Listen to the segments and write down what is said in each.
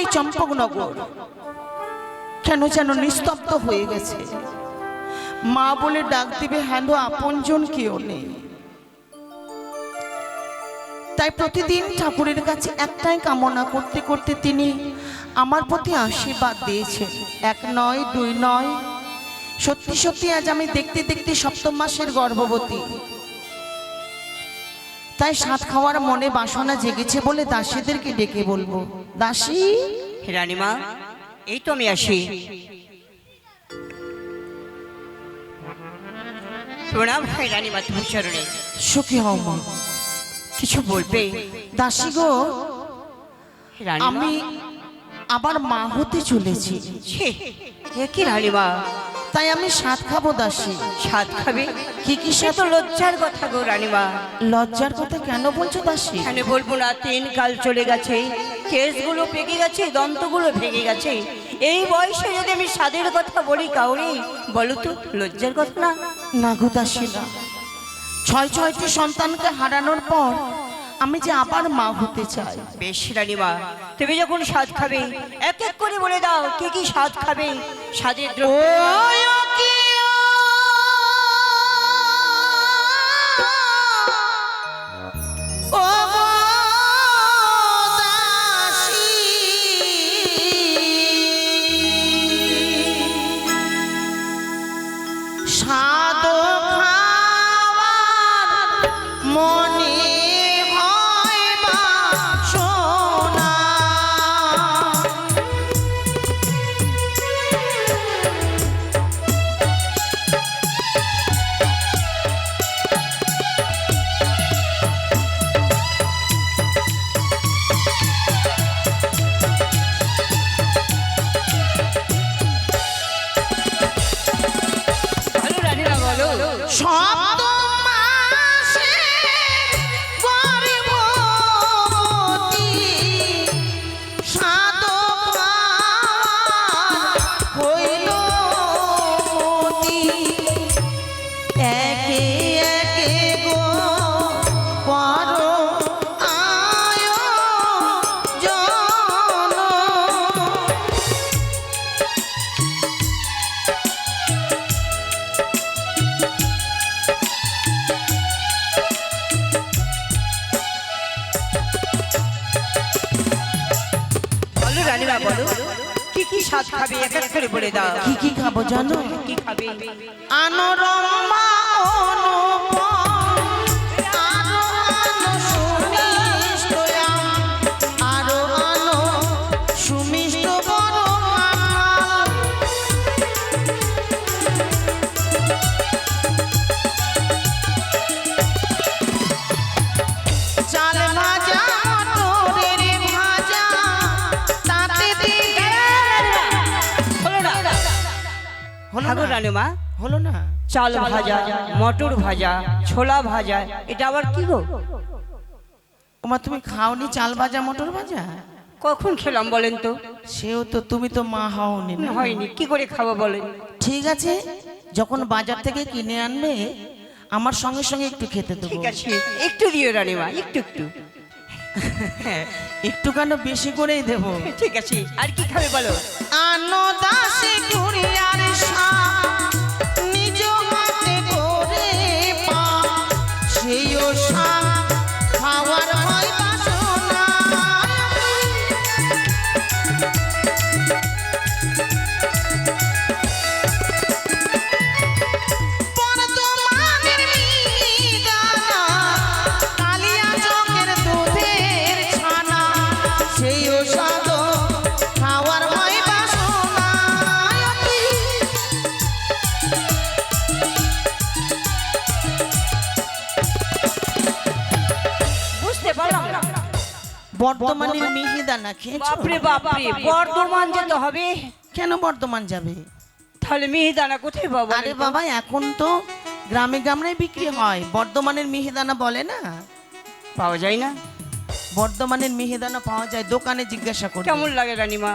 এই চম্পকনগর কেন যেন নিস্তব্ধ হয়ে গেছে। মা বলে ডাক দিবে হেন আপনজন কেউ নেই। তাই প্রতিদিন ঠাকুরের কাছে একটাই কামনা করতে করতে তিনি আমার প্রতি আশীর্বাদ দিয়েছেন। এক নয়, দুই নয়, সত্যি সত্যি আজ আমি দেখতে দেখতে সপ্তম মাসের গর্ভবতী। তাই সাত খাওয়ার মনে বাসনা জেগেছে বলে দাসীদেরকে ডেকে বলব। দাসী? রানীমা এই তো আমি আসি। প্রণাম হয় রানীমা তুমি চরণে। সুখী হও মা। কিছু বলবে? দাসী গো আমি আবার মা হতে চলেছি। কি রানীমা তাই আমি সাত খাব দাসী। স্বাদ খাবে? কি কি সে সাত তো লজ্জার কথা গো রানীমা। লজ্জার কথা কেন বলছো দাসী? এখানে বলব না তিন কাল চলে গেছে। কেসগুলো পেকে গেছে দন্তগুলো ভেঙে গেছে। এই বয়সে যদি আমি স্বাদের কথা বলি কাউরি বলো তো লজ্জার কথা না? না গো দাসী না। ছয় ছয়টি সন্তানকে হারানোর পর আমি যে আবার মা হতে চাই। বেশ রানীমা তুমি যখন স্বাদ খাবে এক এক করে বলে দাও কি কি স্বাদ খাবে? স্বাদের দ্রব্য কি কি স্বাদ খাবে? এক এক করে বলে দাও। কি কি খাব জানো? কি খাবে? আনোরমা না? রানীমা হলো না। চাল ভাজা মটর ভাজা। ছোলা ভাজা এটা আবার কি গো? ওমা তুমি খাওনি চাল ভাজা মটর ভাজা? কখন খেলাম বলেন তো? সেও তো তুমি তো মা হওনি হয়নি কি করে খাব বলেন? ঠিক আছে যখন বাজার থেকে কিনে আনবে আমার সঙ্গে সঙ্গে একটু খেতে দেবো। ঠিক আছে একটু দিও রানীমা একটু একটু। একটু কেন বেশি করেই দেবো। ঠিক আছে আর কি খাবে বলো? আনো দাসে আর বর্তমানের মিহিদানা খেয়েছো? বাপরে বাপরে বর্ধমান যেতে হবে? কেন বর্ধমান যাবে? তাহলে মিহিদানা কোথায় পাবো আরে বাবা এখন তো গ্রামে গ্রামে বিক্রি হয়। বর্ধমানের মিহিদানা বলে না? পাওয়া যায় না? বর্ধমানের মিহিদানা পাওয়া যায় দোকানে জিজ্ঞাসা করে কেমন লাগে রানীমা?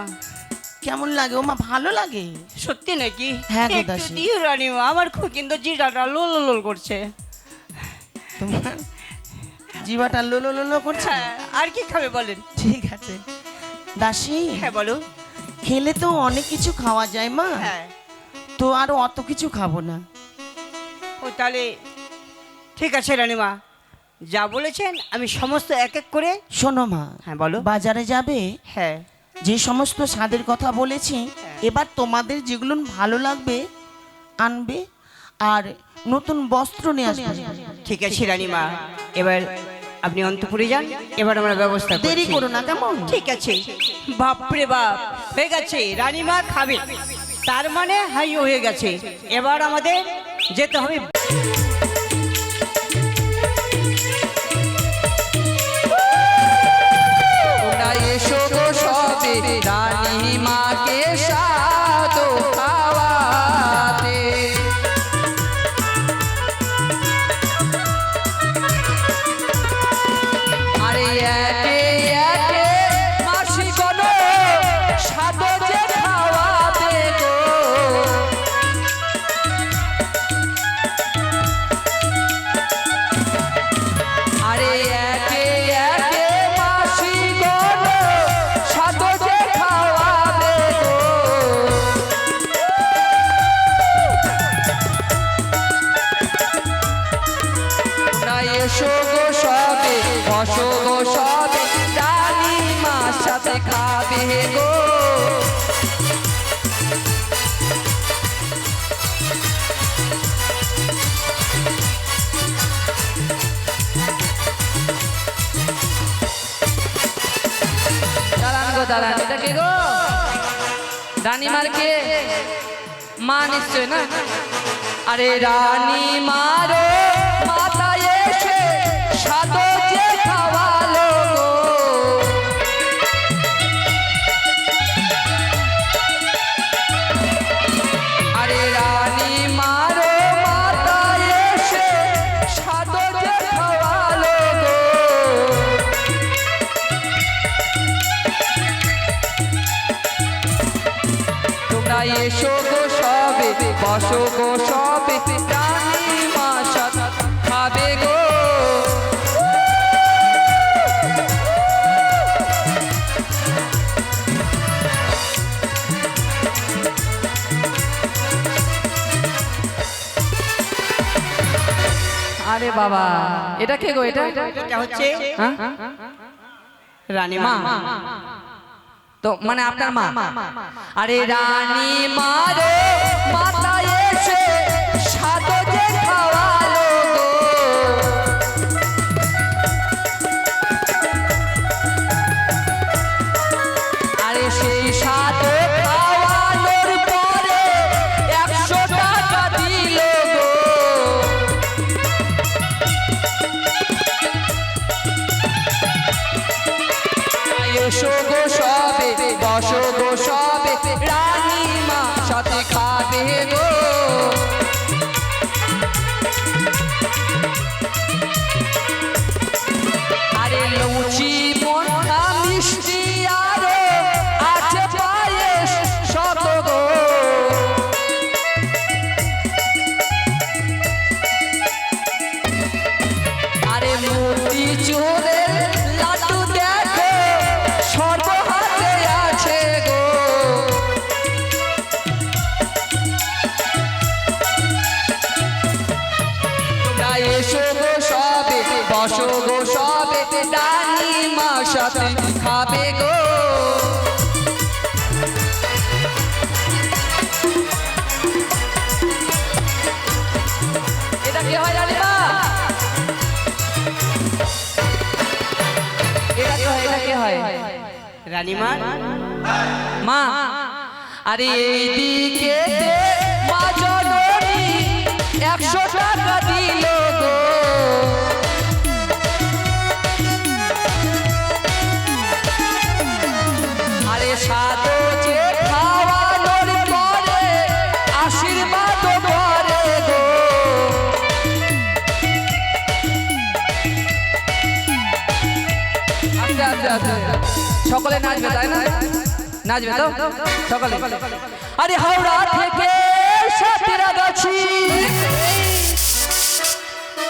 কেমন লাগে? ওমা ভালো লাগে। সত্যি নাকি? হ্যাঁ গো দাসী। দিও রানীমা আমার খুব কিন্তু জিরাটা লোল লোল করছে। তোমার জিবাটা লোলো লোলো করছে। হ্যাঁ আর কি খাবে বলেন? ঠিক আছে। দাসী হ্যাঁ বলো। খেলে তো অনেক কিছু খাওয়া যায় মা। হ্যাঁ। তো আর অত কিছু খাব না। ও তাহলে ঠিক আছে রানীমা। যা বলেছেন আমি সমস্ত এক এক করে শোনো মা। হ্যাঁ বলো। বাজারে যাবে হ্যাঁ। যে সমস্ত স্বাদের কথা বলেছি হ্যাঁ। এবার তোমাদের যেগুলো ভালো লাগবে আনবে আর নতুন বস্ত্র নিয়ে আসবে। ঠিক আছে রানীমা। এবার আপনি অন্তপুরে যান এবার আমরা ব্যবস্থা দেরি করো না কেমন? ঠিক আছে। বাপরে বাপ হয়ে গেছে রানীমা খাবে। তার মানে হাই হয়ে গেছে। এবার আমাদের যেতে হবে। খাবে গো। দাঁড়ান গো, দাঁড়ান এটা কে মা নিশ্চয় না? আরে রানী মারো মাতা এসে সাদো বাবা। এটা কে গো এটা? এটা হচ্ছে হ্যাঁ? রানীমা। মা। তো মানে আপনার মা। আরে রানী মারে মাতা এসে সাদো সাথে সাথে খাবে গো। এটা কি হয় রানী মা এটা কি হয় এটা কি হয়? রানীমা? মা। আরে এইদিকে আস্তে সকলে নাচবে তাই না? নাচবে তো? সকলে। আরে হাওড়া থেকে সাতরাগাছি।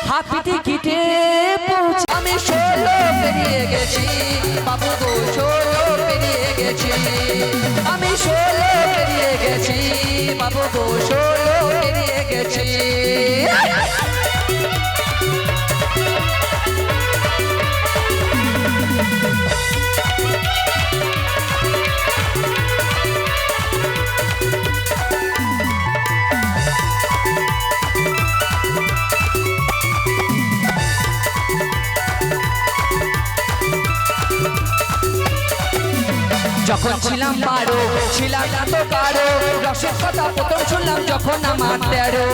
হাফি টিকিটে পৌঁছাম আমি ষোলো পেরিয়ে গেছি। বাবু গো ষোলো পেরিয়ে গেছি। আমি ষোলো পেরিয়ে গেছি। বাবু গো ষোলো পেরিয়ে গেছি। যখন ছিলাম বারো ছিলাম না তো কারও রসের কথা প্রথম শুনলাম যখন আমার তেরো।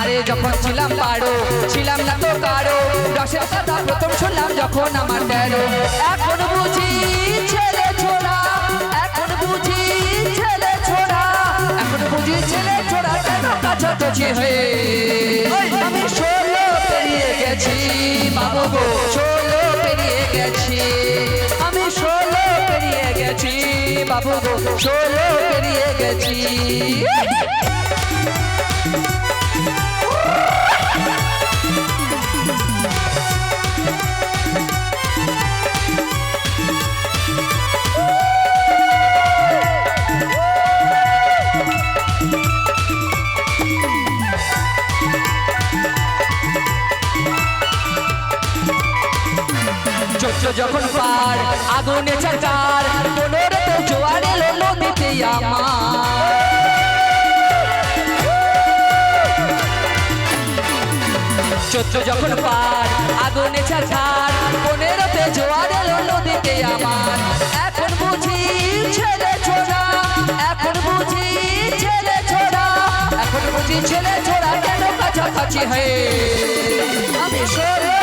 আরে যখন ছিলাম বারো ছিলাম না তো কারও, রসের কথা প্রথম শুনলাম যখন আমার তেরো। এখন বুঝি ছেলে ছোড়া, এখন বুঝি ছেলে ছোড়া, এখন বুঝি ছেলে ছোড়া কেন কাছাকাছি হয়ে? গেছি, বাবু গো। ষোলো পেরিয়ে গেছি, আমি ষোলো পেরিয়ে গেছি, বাবু গো। ষোলো পেরিয়ে গেছি। যখন পার, আগুনে চাকার পনেরোতে জোয়ার এলো নদীতে আমার। চোদ্দ যখন পার, আগুনে চাকার পনেরোতে জোয়ার এলো নদীতে আমার। এখন বুঝি ছেলে ছোড়া, এখন বুঝি ছেলে ছোড়া, এখন বুঝি ছেলে ছোড়া কেন কাছাকাছি হয়ে? আমি ষোলো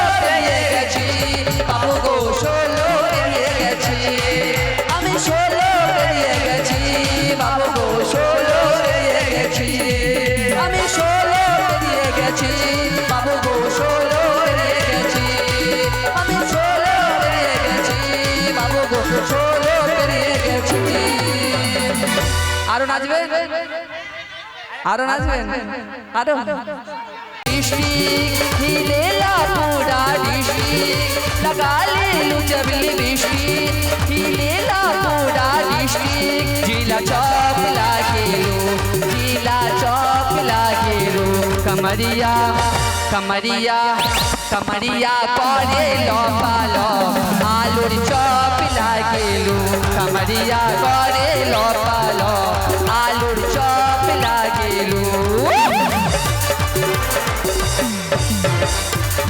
हिलेला पूरा डिस्ट्रिक्ट जिला चौक लागे लो जिला चौक लागे लो कमरिया कमरिया कमरिया करे लो पालो आलूर चौक लागे लो कमरिया करे लो पालो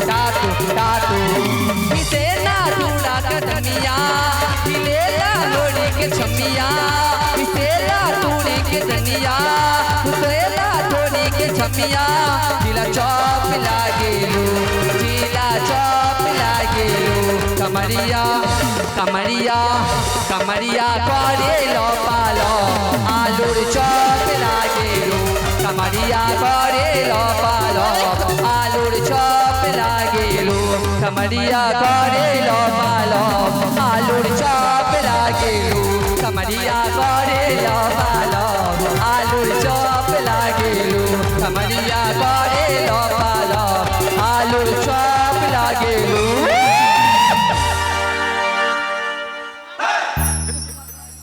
सातू सातू किसे ना दूड़ा कदमिया हिलेला लोड़ी के छमिया। हिसेला तूड़ी के धनिया। हुसेला तोड़ी के छमिया। जिला चौप लागे लो जिला चौप लागे लो कमरिया कमरिया कमरिया करे लो पालो आलूर चौप